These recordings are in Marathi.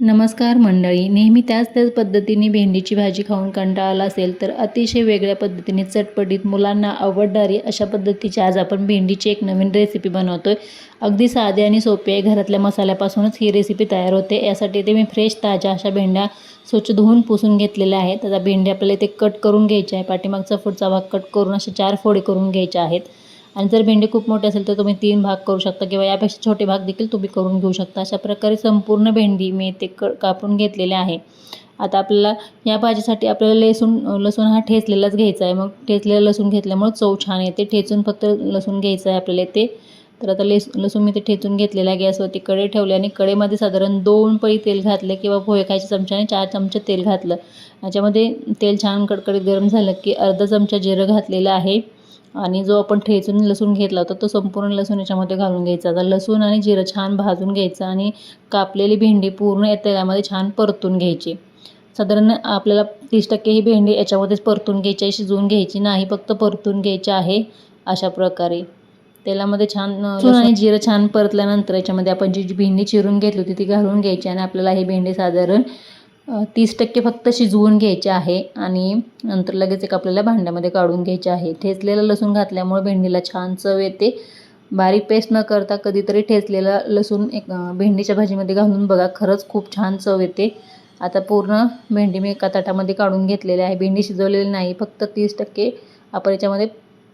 नमस्कार मंडळी. नेहमी त्याच त्याच पद्धतीने भेंडीची भाजी खाऊन कंटाळा आला असेल तर अतिशय वेगळ्या पद्धतीने चटपटीत मुलांना आवडणारी अशा पद्धतीची आज आपण भेंडीची एक नवीन रेसिपी बनवतोय. अगदी साधी आणि सोपी आहे. घरातल्या मसाल्यापासूनच ही रेसिपी तयार होते. यासाठी ते मी फ्रेश ताज्या अशा भेंड्या स्वच्छ धुवून पुसून घेतलेल्या आहेत. आता भेंड्या आपल्याला ते कट करून घ्यायच्या आहे. पाठीमागचा फुडचा भाग कट करून अशा चार फोडे करून घ्यायच्या आहेत. आणि जर भेंडी खूप मोठी असेल तर तुम्ही तीन भाग करू शकता किंवा यापेक्षा छोटे भाग देखील तुम्ही करून घेऊ शकता. अशा प्रकारे संपूर्ण भेंडी मी ते क कापून घेतलेले आहे. आता आपल्याला या भाजीसाठी आपल्याला लसूण लसूण हा ठेचलेलाच घ्यायचा आहे. मग ठेचलेला लसूण घेतल्यामुळे चव छान येते. ठेचून फक्त लसूण घ्यायचं आहे आपल्याला ते तर आता लेस लसूण मी ते ठेचून घेतलेला आहे. गॅसवरती कडे ठेवले आणि कडेमध्ये साधारण दोन पळी तेल घातलं किंवा पोहे खायच्या चमच्याने चार चमचे तेल घातलं. याच्यामध्ये तेल छान कडकडीत गरम झालं की अर्धा चमचा जिरं घातलेलं आहे. आणि जो आपण ठेचून लसूण घेतला होता तो संपूर्ण लसूण याच्यामध्ये घालून घ्यायचा. आता लसूण आणि जिरं छान भाजून घ्यायचं आणि कापलेली भेंडी पूर्ण तेलामध्ये छान परतून घ्यायची. साधारण आपल्याला तीस टक्के ही भेंडी याच्यामध्येच परतून घ्यायची आहे शिजवून घ्यायची नाही फक्त परतून घ्यायची आहे अशा प्रकारे. तेलामध्ये छान लसूण आणि जिरं छान परतल्यानंतर याच्यामध्ये आपण जी जी भेंडी चिरून घेतली होती ती घालून घ्यायची आणि आपल्याला ही भेंडी साधारण तीस टक्के फक्त शिजवून घ्यायचे आहे आणि नंतर लगेच एक आपल्याला भांड्यामध्ये काढून घ्यायचे आहे. ठेचलेलं लसूण घातल्यामुळे भेंडीला छान चव येते. बारीक पेस्ट न करता कधीतरी ठेचलेलं लसूण एक भेंडीच्या भाजीमध्ये घालून बघा खरंच खूप छान चव येते. आता पूर्ण भेंडी मी एका ताटामध्ये काढून घेतलेली आहे. भेंडी शिजवलेली नाही फक्त तीस टक्के आपण याच्यामध्ये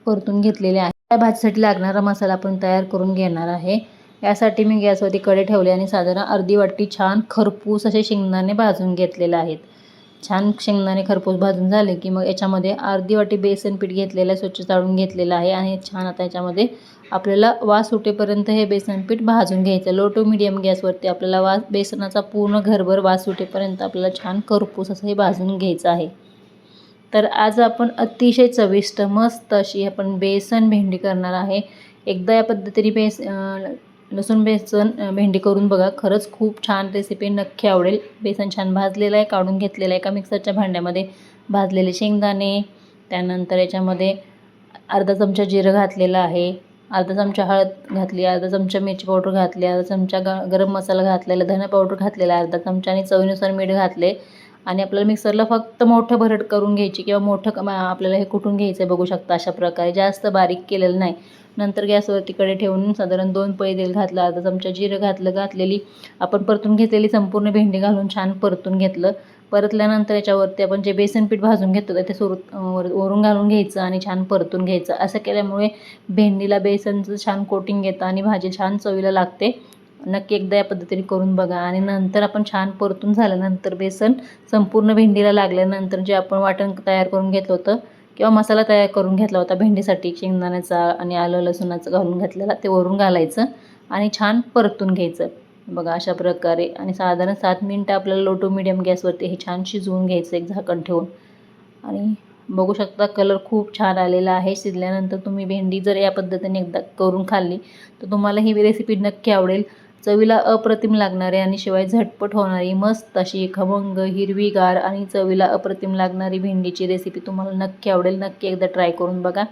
परतून घेतलेले आहे. त्या भाजीसाठी लागणारा मसाला आपण तयार करून घेणार आहे. यासाठी मी गॅसवरती कडे ठेवले आणि साधारण अर्धी वाटी छान खरपूस असे शेंगदाणे भाजून घेतलेले आहेत. छान शेंगदाणे खरपूस भाजून झाले की मग याच्यामध्ये अर्धी वाटी बेसन पीठ घेतलेलं आहे स्वच्छ चाळून घेतलेलं आहे आणि छान आता याच्यामध्ये आपल्याला वास सुटेपर्यंत हे बेसन पीठ भाजून घ्यायचं. लो टू मिडियम गॅसवरती आपल्याला वास बेसनाचा पूर्ण घरभर वास सुटेपर्यंत आपल्याला छान खरपूस असं हे भाजून घ्यायचं आहे. तर आज आपण अतिशय चविष्ट मस्त अशी आपण बेसन भेंडी करणार आहे. एकदा या पद्धतीने बेस लसूण बेसन भेंडी करून बघा. खरंच खूप छान रेसिपी नक्की आवडेल. बेसन छान भाजलेलं आहे काढून घेतलेलं आहे एका मिक्सरच्या भांड्यामध्ये. भाजलेले शेंगदाणे त्यानंतर याच्यामध्ये अर्धा चमचा जिरं घातलेलं आहे. अर्धा चमचा हळद घातली अर्धा चमचा मिरची पावडर घातली अर्धा चमचा ग गरम मसाला घातलेला धना पावडर घातलेला आहे अर्धा चमचा आणि चवीनुसार मीठ घातले. आणि आपल्याला मिक्सरला फक्त मोठं भरड करून घ्यायची किंवा मोठं आपल्याला हे कुठून घ्यायचं आहे बघू शकता अशा प्रकारे. जास्त बारीक केलेलं नाही. नंतर गॅसवरती कडे ठेवून साधारण दोन पळी तेल घातलं अर्धा चमचा जिरं घातलं घातलेली. आपण परतून घेतलेली संपूर्ण भेंडी घालून छान परतून घेतलं. परतल्यानंतर याच्यावरती आपण जे बेसन पीठ भाजून घेतो ते सोर वर वरून घालून घ्यायचं आणि छान परतून घ्यायचं. असं केल्यामुळे भेंडीला बेसनचं छान कोटिंग येतं आणि भाजी छान चवीला लागते. नक्की एकदा या पद्धतीने करून बघा. आणि नंतर आपण छान परतून झाल्यानंतर बेसन संपूर्ण भेंडीला लागल्यानंतर जे आपण वाटण तयार करून घेतलं होतं किंवा मसाला तयार करून घेतला होता भेंडीसाठी शेंगदाण्याचा आणि आलं लसूणाचं घालून घातलेला ते वरून घालायचं आणि छान परतून घ्यायचं. बघा अशा प्रकारे. आणि साधारण सात मिनटं आपल्याला लो टू मिडियम गॅसवरती हे छान शिजवून घ्यायचं एक झाकण ठेवून. आणि बघू शकता कलर खूप छान आलेला आहे. शिजल्यानंतर तुम्ही भेंडी जर या पद्धतीने एकदा करून खाल्ली तर तुम्हाला ही रेसिपी नक्की आवडेल. चवीला अप्रतिम लागणारी आणि शिवाय झटपट होणारी मस्त अशी खमंग हिरवीगार आणि चवीला अप्रतिम लागणारी भेंडीची रेसिपी तुम्हाला नक्की आवडेल. नक्की एकदा ट्राय करून बघा.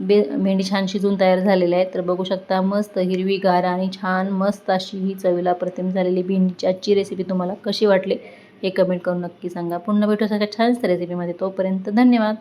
बे भेंडी छान शिजून तयार झालेली आहे. तर बघू शकता मस्त हिरवीगार आणि छान मस्त अशी ही चवीला अप्रतिम झालेली भेंडीची आजची रेसिपी तुम्हाला कशी वाटली हे कमेंट करून नक्की सांगा. पुन्हा भेटू सगळ्या छानच रेसिपीमध्ये तोपर्यंत धन्यवाद.